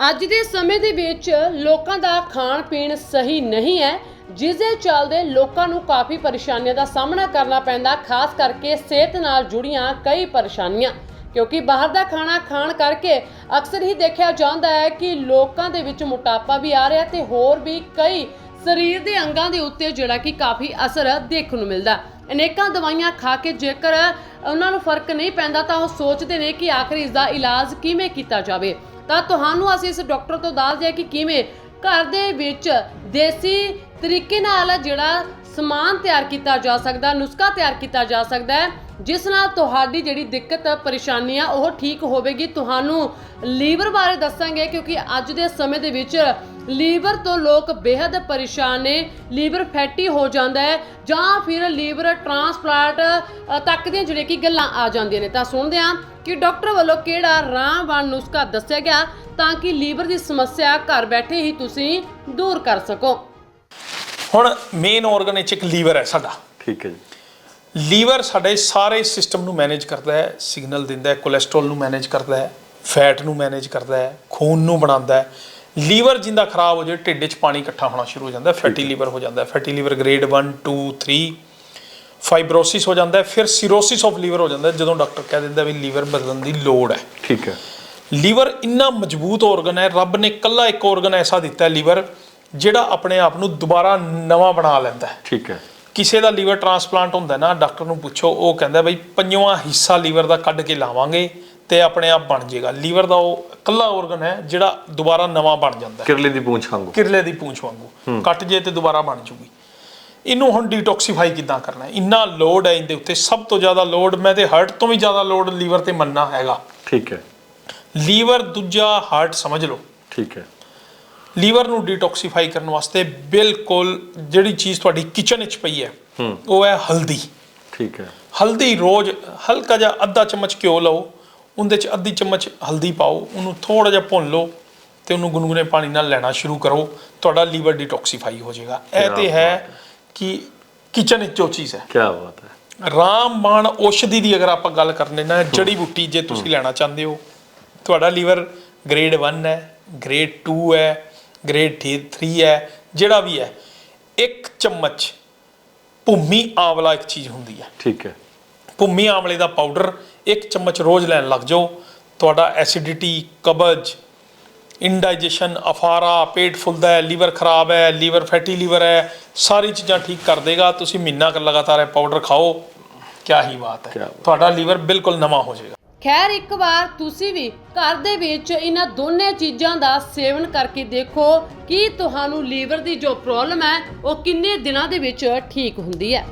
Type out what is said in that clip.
ਅੱਜ ਦੇ ਸਮੇਂ ਦੇ ਵਿੱਚ ਲੋਕਾਂ ਦਾ ਖਾਣ ਪੀਣ ਸਹੀ ਨਹੀਂ ਹੈ, ਜਿਸ ਦੇ ਚੱਲਦੇ ਲੋਕਾਂ ਨੂੰ ਕਾਫੀ ਪਰੇਸ਼ਾਨੀਆਂ ਦਾ ਸਾਹਮਣਾ ਕਰਨਾ ਪੈਂਦਾ, ਖਾਸ ਕਰਕੇ ਸਿਹਤ ਨਾਲ ਜੁੜੀਆਂ ਕਈ ਪਰੇਸ਼ਾਨੀਆਂ। ਕਿਉਂਕਿ ਬਾਹਰ ਦਾ ਖਾਣਾ ਖਾਣ ਕਰਕੇ ਅਕਸਰ ਹੀ ਦੇਖਿਆ ਜਾਂਦਾ ਹੈ ਕਿ ਲੋਕਾਂ ਦੇ ਵਿੱਚ ਮੋਟਾਪਾ ਵੀ ਆ ਰਿਹਾ ਤੇ ਹੋਰ ਵੀ ਕਈ ਸਰੀਰ ਦੇ ਅੰਗਾਂ ਦੇ ਉੱਤੇ ਜਿਹੜਾ ਕਿ ਕਾਫੀ ਅਸਰ ਦੇਖਣ ਨੂੰ ਮਿਲਦਾ ਅਨੇਕਾਂ ਦਵਾਈਆਂ ਖਾ ਕੇ ਜੇਕਰ ਉਹਨਾਂ ਨੂੰ ਫ਼ਰਕ ਨਹੀਂ ਪੈਂਦਾ ਤਾਂ ਉਹ ਸੋਚਦੇ ਨੇ ਕਿ ਆਖਰ ਇਸ ਦਾ ਇਲਾਜ ਕਿਵੇਂ ਕੀਤਾ ਜਾਵੇ। ਤਾਂ ਤੁਹਾਨੂੰ ਅਸੀਂ ਇਸ ਡਾਕਟਰ ਤੋਂ ਦੱਸਦੇ ਹਾਂ ਕਿ ਕਿਵੇਂ ਘਰ ਦੇ ਵਿੱਚ ਦੇਸੀ ਤਰੀਕੇ ਨਾਲ ਜਿਹੜਾ ਸਮਾਨ ਤਿਆਰ ਕੀਤਾ ਜਾ ਸਕਦਾ, ਨੁਸਖਾ ਤਿਆਰ ਕੀਤਾ ਜਾ ਸਕਦਾ ਹੈ। ਜਿਸ ਨਾਲ ਤੁਹਾਡੀ ਜਿਹੜੀ ਦਿੱਕਤ ਪਰੇਸ਼ਾਨੀ ਆ ਉਹ ਠੀਕ ਹੋਵੇਗੀ। ਤੁਹਾਨੂੰ ਲੀਵਰ ਬਾਰੇ ਦੱਸਾਂਗੇ ਕਿਉਂਕਿ ਅੱਜ ਦੇ ਸਮੇਂ ਦੇ ਵਿੱਚ ਲੀਵਰ ਤੋਂ ਲੋਕ ਬੇहद ਪਰੇਸ਼ਾਨ ਨੇ। ਲੀਵਰ ਫੈਟੀ ਹੋ ਜਾਂਦਾ ਹੈ ਜਾਂ ਫਿਰ ਲੀਵਰ ਟ੍ਰਾਂਸਪਲਾਂਟ ਤੱਕ ਦੀਆਂ ਜਿਹੜੇ ਕਿ ਗੱਲਾਂ ਆ ਜਾਂਦੀਆਂ ਨੇ। ਤਾਂ ਸੁਣਦੇ ਹਾਂ ਕਿ ਡਾਕਟਰ ਵੱਲੋਂ ਕਿਹੜਾ ਰਾਮਬਾਣ ਨੁਸਖਾ ਦੱਸਿਆ ਗਿਆ ਤਾਂ ਕਿ ਲੀਵਰ ਦੀ ਸਮੱਸਿਆ ਘਰ ਬੈਠੇ ਹੀ ਤੁਸੀਂ ਦੂਰ ਕਰ ਸਕੋ। ਹੁਣ ਮੇਨ ਆਰਗਨ ਵਿੱਚ ਇੱਕ ਲੀਵਰ ਹੈ ਸਾਡਾ। ਠੀਕ ਹੈ ਜੀ। ਲੀਵਰ ਸਾਡੇ ਸਾਰੇ ਸਿਸਟਮ ਨੂੰ ਮੈਨੇਜ ਕਰਦਾ ਹੈ ਸਿਗਨਲ ਦਿੰਦਾ ਹੈ ਕੋਲੇਸਟ੍ਰੋਲ ਨੂੰ ਮੈਨੇਜ ਕਰਦਾ ਹੈ ਫੈਟ ਨੂੰ ਮੈਨੇਜ ਕਰਦਾ ਹੈ ਖੂਨ ਨੂੰ ਬਣਾਉਂਦਾ ਹੈ। ਲੀਵਰ ਜਿੰਦਾ ਖਰਾਬ ਹੋ ਜਾਏ ਢਿੱਡ 'ਚ ਪਾਣੀ ਇਕੱਠਾ ਹੋਣਾ ਸ਼ੁਰੂ ਹੋ ਜਾਂਦਾ ਫੈਟੀ ਲੀਵਰ ਹੋ ਜਾਂਦਾ ਫੈਟੀ ਲੀਵਰ ਗ੍ਰੇਡ 1 2 3 ਫਾਈਬਰੋਸਿਸ ਹੋ ਜਾਂਦਾ ਫਿਰ ਸਿਰੋਸਿਸ ਆਫ ਲੀਵਰ ਹੋ ਜਾਂਦਾ ਜਦੋਂ ਡਾਕਟਰ ਕਹਿ ਦਿੰਦਾ ਵੀ ਲੀਵਰ ਬਦਲਣ ਦੀ ਲੋੜ ਹੈ। ਠੀਕ ਹੈ। ਲੀਵਰ ਇੰਨਾ ਮਜ਼ਬੂਤ ਆਰਗਨ ਹੈ ਰੱਬ ਨੇ ਕੱਲਾ ਇੱਕ ਆਰਗਨ ਐਸਾ ਦਿੱਤਾ ਹੈ ਲੀਵਰ ਜਿਹੜਾ ਆਪਣੇ ਆਪ ਨੂੰ ਦੁਬਾਰਾ ਨਵਾਂ ਬਣਾ ਲੈਂਦਾ ਹੈ। ਠੀਕ ਹੈ। ਕਿਸੇ ਦਾ ਲੀਵਰ ਟ੍ਰਾਂਸਪਲਾਂਟ ਹੁੰਦਾ ਨਾ ਡਾਕਟਰ ਨੂੰ ਪੁੱਛੋ ਉਹ ਕਹਿੰਦਾ ਬਈ ਪੰਜਵਾਂ ਹਿੱਸਾ ਲੀਵਰ ਦਾ ਕੱਢ ਕੇ ਲਾਵਾਂਗੇ ਤੇ ਆਪਣੇ ਆਪ ਬਣ ਜਾਏਗਾ ਲੀਵਰ ਦਾ ਉਹ ਇਕੱਲਾ ਆਰਗਨ ਹੈ ਜਿਹੜਾ ਦੁਬਾਰਾ ਨਵਾਂ ਬਣ ਜਾਂਦਾ ਹੈ। ਕਿਰਲੇ ਦੀ ਪੂੰਛ ਵਾਂਗੂ। ਕਿਰਲੇ ਦੀ ਪੂੰਛ ਵਾਂਗੂ। ਕੱਟ ਜੇ ਤੇ ਦੁਬਾਰਾ ਬਣ ਜੂਗੀ। ਇਹਨੂੰ ਹੁਣ ਡੀਟੌਕਸੀਫਾਈ ਕਿੱਦਾਂ ਕਰਨਾ ਹੈ? ਇੰਨਾ ਲੋਡ ਹੈ ਇਹਦੇ ਉੱਤੇ ਸਭ ਤੋਂ ਜ਼ਿਆਦਾ ਲੋਡ ਮੈਂ ਤੇ ਹਾਰਟ ਤੋਂ ਵੀ ਜ਼ਿਆਦਾ ਲੋਡ ਲੀਵਰ ਤੇ ਮੰਨਣਾ ਹੈਗਾ। ਠੀਕ ਹੈ। ਲੀਵਰ ਦੂਜਾ ਹਾਰਟ ਸਮਝ ਲਓ। ਠੀਕ ਹੈ। ਲੀਵਰ ਨੂੰ ਡੀਟੌਕਸੀਫਾਈ ਕਰਨ ਵਾਸਤੇ ਬਿਲਕੁਲ ਜਿਹੜੀ ਚੀਜ਼ ਤੁਹਾਡੀ ਕਿਚਨ ਵਿੱਚ ਪਈ ਹੈ। ਉਹ ਹੈ ਹਲਦੀ। ਠੀਕ ਹੈ। ਹਲਦੀ ਰੋਜ਼ ਹਲਕਾ ਜਿਹਾ ਅੱਧਾ ਚਮਚ ਘਿਓ ਲਓ ਉਹਦੇ ਚ ਅੱਧੀ ਚਮਚ ਹਲਦੀ ਪਾਓ ਉਹਨੂੰ ਥੋੜਾ ਜਿਹਾ ਭੁੰਨ ਲਓ ਤੇ ਉਹਨੂੰ ਗੁਨਗੁਨੇ ਪਾਣੀ ਨਾਲ ਲੈਣਾ ਸ਼ੁਰੂ ਕਰੋ ਤੁਹਾਡਾ ਲੀਵਰ ਡੀਟੌਕਸੀਫਾਈ ਹੋ ਜਾਏਗਾ। ਇਹ ਤੇ ਹੈ ਕਿ ਕਿਚਨ ਵਿੱਚ ਜੋ ਚੀਜ਼ ਹੈ। ਕੀ ਬਾਤ ਹੈ। ਰਾਮਬਾਣ ਔਸ਼ਧੀ ਦੀ ਅਗਰ ਆਪਾਂ ਗੱਲ ਕਰਨੇ ਨਾ ਜੜੀ ਬੂਟੀ ਜੇ ਤੁਸੀਂ ਲੈਣਾ ਚਾਹੁੰਦੇ ਹੋ ਤੁਹਾਡਾ ਲੀਵਰ ਗ੍ਰੇਡ 1 ਹੈ ਗ੍ਰੇਡ 2 ਹੈ ਗ੍ਰੇਡ 3 ਹੈ ਜਿਹੜਾ ਵੀ ਹੈ ਇੱਕ ਚਮਚ ਭੂਮੀ ਆਂਵਲਾ ਇੱਕ ਚੀਜ਼ ਹੁੰਦੀ ਹੈ। ਠੀਕ ਹੈ। ਭੂਮੀ ਆਮਲੇ ਦਾ ਪਾਊਡਰ ਇੱਕ ਚਮਚ ਰੋਜ਼ ਲੈਣ ਲੱਗ ਜਾਓ। ਤੁਹਾਡਾ ਐਸਿਡਿਟੀ ਕਬਜ਼ ਇੰਡਾਈਜੈਸ਼ਨ ਅਫਾਰਾ ਪੇਟ ਫੁੱਲਦਾ ਹੈ ਲੀਵਰ ਖਰਾਬ ਹੈ ਲੀਵਰ ਫੈਟੀ ਲੀਵਰ ਹੈ ਸਾਰੀ ਚੀਜ਼ਾਂ ਠੀਕ ਕਰ ਦੇਗਾ। ਤੁਸੀਂ ਮਹੀਨਾ ਕੁ ਲਗਾਤਾਰ ਇਹ ਪਾਊਡਰ ਖਾਓ। ਕਿਆ ਹੀ ਬਾਤ ਹੈ। ਤੁਹਾਡਾ ਲੀਵਰ ਬਿਲਕੁਲ ਨਵਾਂ ਹੋ ਜਾਏਗਾ। ਖੈਰ, ਇੱਕ ਵਾਰ ਤੁਸੀਂ ਵੀ ਘਰ ਦੇ ਵਿੱਚ ਇਹਨਾਂ ਦੋਨੇ ਚੀਜ਼ਾਂ ਦਾ ਸੇਵਨ ਕਰਕੇ ਦੇਖੋ ਕਿ ਤੁਹਾਨੂੰ ਲੀਵਰ ਦੀ ਜੋ ਪ੍ਰੋਬਲਮ ਹੈ, ਉਹ ਕਿੰਨੇ ਦਿਨਾਂ ਦੇ ਵਿੱਚ ਠੀਕ ਹੁੰਦੀ ਹੈ।